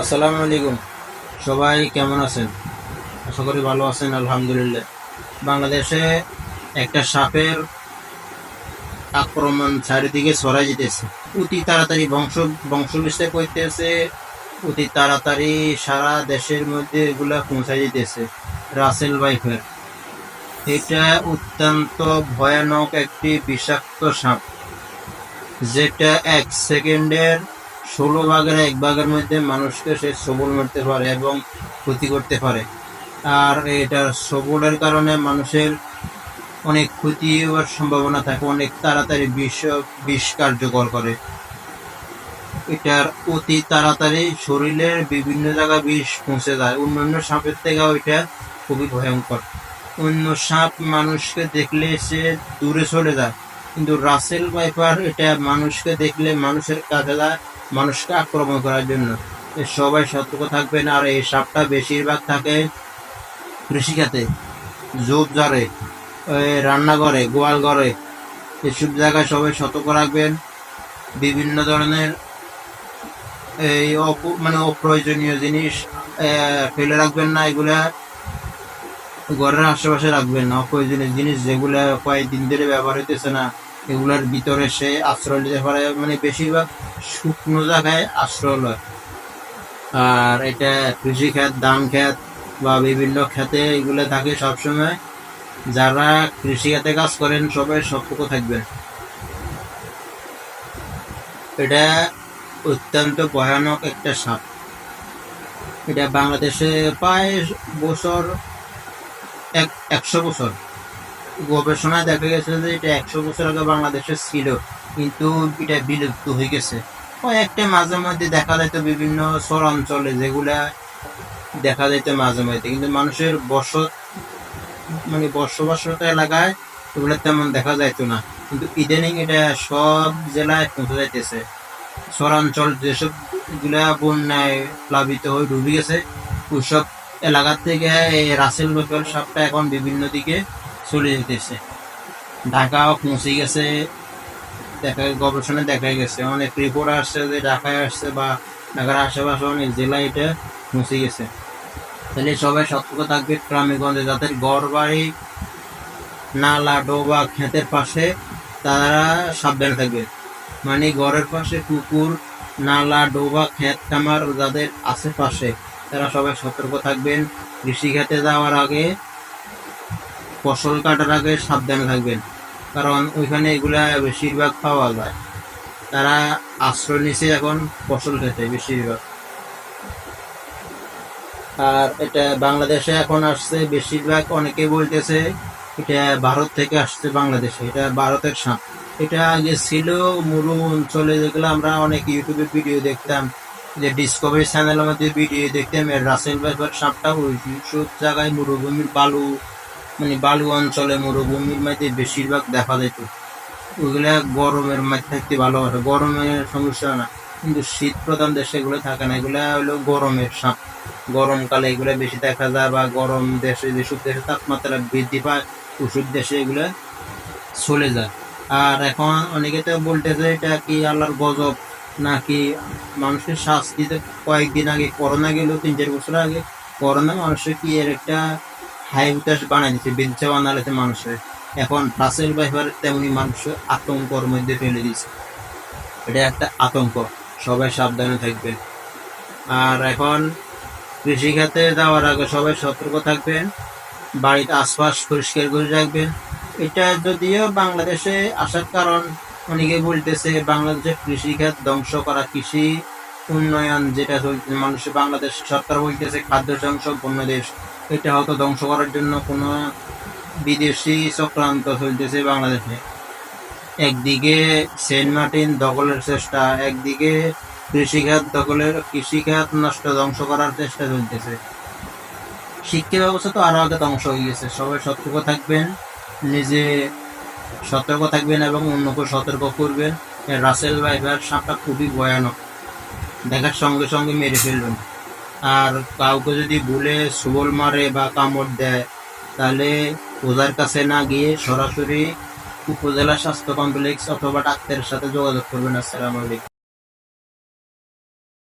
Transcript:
আসসালামু আলাইকুম। সবাই কেমন আছেন? আশা করি ভালো আছেন, আলহামদুলিল্লাহ। বাংলাদেশে একটা সাপের আক্রমণ চারিদিকে ছড়াই যেতেছে অতি তাড়াতাড়ি বংশ বংশ বিস্তার করতেছে, অতি তাড়াতাড়ি সারা দেশের মধ্যে এগুলা পৌঁছাই যেতেছে রাসেল বাইফের এটা অত্যন্ত ভয়ানক একটি বিষাক্ত সাপ, যেটা এক সেকেন্ডের ষোলো ভাগের এক ভাগের মধ্যে মানুষকে সে সবল মারতে পারে এবং ক্ষতি করতে পারে। আর এটার সবলের কারণে মানুষের অনেক ক্ষতি হওয়ার সম্ভাবনা থাকে, অনেক তাড়াতাড়ি বিষ বিষ কার্যকর করে। এটার অতি তাড়াতাড়ি শরীরের বিভিন্ন জায়গায় বিষ পৌঁছে যায়। অন্যান্য সাপের থেকেও এটা খুবই ভয়ঙ্কর। অন্য সাপ মানুষকে দেখলে সে দূরে চলে যায়, কিন্তু রাসেল ভাইপার এটা মানুষকে দেখলে মানুষের কাছে যায় মানুষকে আক্রমণ করার জন্য। সবাই সতর্ক থাকবেন আর এই সাপটা বেশিরভাগ থাকে কৃষিখাতে। জোপ জারে রান্নাঘরে, গোয়াল ঘরে। এসব জায়গায় সবাই সতর্ক রাখবেন। বিভিন্ন ধরনের এই মানে অপ্রয়োজনীয় জিনিস ফেলে রাখবেন না, এগুলা ঘরের আশেপাশে রাখবেন অপ্রয়োজনীয় জিনিস যেগুলা কয়েকদিন ধরে ব্যবহার হইতেছে না। এগুলার ভিতরে সে আশ্রয় নিতে পারে মানে বেশিরভাগ শুকনো জায়গায় আশ্রয় লয়। আর এটা কৃষি ক্ষেত, ধান ক্ষেত বা বিভিন্ন ক্ষেতে এগুলো থাকে সবসময়। যারা কৃষি খাতে কাজ করেন, সবাই সতর্ক থাকবেন। এটা অত্যন্ত ভয়ানক একটা সাপ। এটা বাংলাদেশে প্রায় বছর এক একশো বছর গবেষণায় দেখা গেছে যে এটা একশো বছর আগে বাংলাদেশে ছিল, কিন্তু এটা বিলুপ্ত হয়ে গেছে। কয়েকটা মাঝে মধ্যে দেখা যেত বিভিন্ন শহরাঞ্চলে যেগুলা দেখা যেত মাঝে মধ্যে, কিন্তু মানুষের বসত মানে বসবাসরত এলাকায় এগুলো তেমন দেখা যাইতো না। কিন্তু ইদানিং এটা সব জেলায় পৌঁছে যাইতেছে। শহরাঞ্চল যেসবগুলা বন্যায় প্লাবিত হয়ে ডুবে গেছে, ওইসব এলাকা থেকে এই রাসেল লোকাল সাপটা এখন বিভিন্ন দিকে চলে যেতেছে। ঢাকাও পৌঁছে গেছে, দেখা গবেষণায় দেখা গেছে। অনেক রিপোর্ট আসছে যে ঢাকায় আসছে বা ঢাকার আশেপাশে অনেক জেলায় এটা পৌঁছে গেছে। তাহলে সবাই সতর্ক থাকবে গ্রামে গঞ্জে যাদের ঘর বাড়ি নালা ডোবা ক্ষেতের পাশে, তারা সাবধানে থাকবে। মানে ঘরের পাশে পুকুর নালা ডোবা ক্ষেত খামার যাদের আশেপাশে, তারা সবাই সতর্ক থাকবেন। কৃষি খেতে যাওয়ার আগে ফসল কাটার আগে সাবধানে থাকবেন। কারণ ওইখানে এগুলা বেশিরভাগ পাওয়া যায়। তারা আশ্রয় নিছে এখন ফসল খেতে বেশিরভাগ। আর এটা বাংলাদেশে এখন আসছে বেশিরভাগ, অনেকে বলতেছে এটা ভারত থেকে আসছে বাংলাদেশে, এটা ভারতের সাপ। এটা আগে ছিল মুরু অঞ্চলে, যেগুলো আমরা অনেক ইউটিউবে ভিডিও দেখতাম, যে ডিসকভারি চ্যানেলের মধ্যে ভিডিও দেখতাম, এর রাসেল ভাইপার সাপটা ওই সব জায়গায় মরুভূমির বালু মানে বালু অঞ্চলে মরুভূমির মধ্যে বেশিরভাগ দেখা যেত। ওইগুলা গরমের মধ্যে থাকতে ভালো হয়। গরমের সমস্যা না। কিন্তু শীত প্রধান দেশে এগুলো থাকে না। এগুলা হলো গরমের সাপ। গরমকালে এগুলো বেশি দেখা যায় বা গরম দেশে যেসব দেশে তাপমাত্রা বৃদ্ধি পায় ওষুধ দেশে এগুলো চলে যায়। আর এখন অনেকে তো বলতেছে এটা কি আল্লাহর গজব নাকি মানুষের শাস্তিতে কয়েকদিন আগে, করোনা গেল তিন চার বছর আগে, করোনা মানুষের কি এর একটা হাই উতাস বানাই দিচ্ছে বিদ্যা বানালেছে মানুষের এখন রাসেল ভাইবার তেমনি মানুষের আতঙ্কর মধ্যে ফেলে দিচ্ছে এটা একটা আতঙ্ক, সবাই সাবধানে থাকবে। আর এখন কৃষিখাতে যাওয়ার আগে সবাই সতর্ক থাকবেন, বাড়িতে আশপাশ পরিষ্কার করে রাখবেন। এটা যদিও বাংলাদেশে আসার কারণ, অনেকে বলতেছে বাংলাদেশের কৃষিখাত ধ্বংস করা কৃষি উন্নয়ন যেটা মানুষের বাংলাদেশ সরকার বলতেছে খাদ্য সম্পন্ন দেশ। এটা হয়তো ধ্বংস করার জন্য কোনো বিদেশি চক্রান্ত চলতেছে বাংলাদেশে। একদিকে সেন্ট মার্টিন দখলের চেষ্টা, একদিকে কৃষিখাত দখলের, কৃষিখাত নষ্ট ধ্বংস করার চেষ্টা চলতেছে। শিক্ষা ব্যবস্থা তো আরও আগে ধ্বংস হয়ে গেছে। সবাই সতর্ক থাকবেন, নিজে সতর্ক থাকবেন এবং অন্যকে সতর্ক করবেন। রাসেল ভাইবার সাপটা খুবই ভয়ানক। দেখার সঙ্গে সঙ্গে মেরে ফেলবেন। আর কাউকে যদি ভুলে সুবল মারে বা কামড় দেয়, তাহলে ওজার কাছে না গিয়ে সরাসরি উপজেলা স্বাস্থ্য কমপ্লেক্স অথবা ডাক্তারের সাথে যোগাযোগ করবেন। আসসালামু আলাইকুম।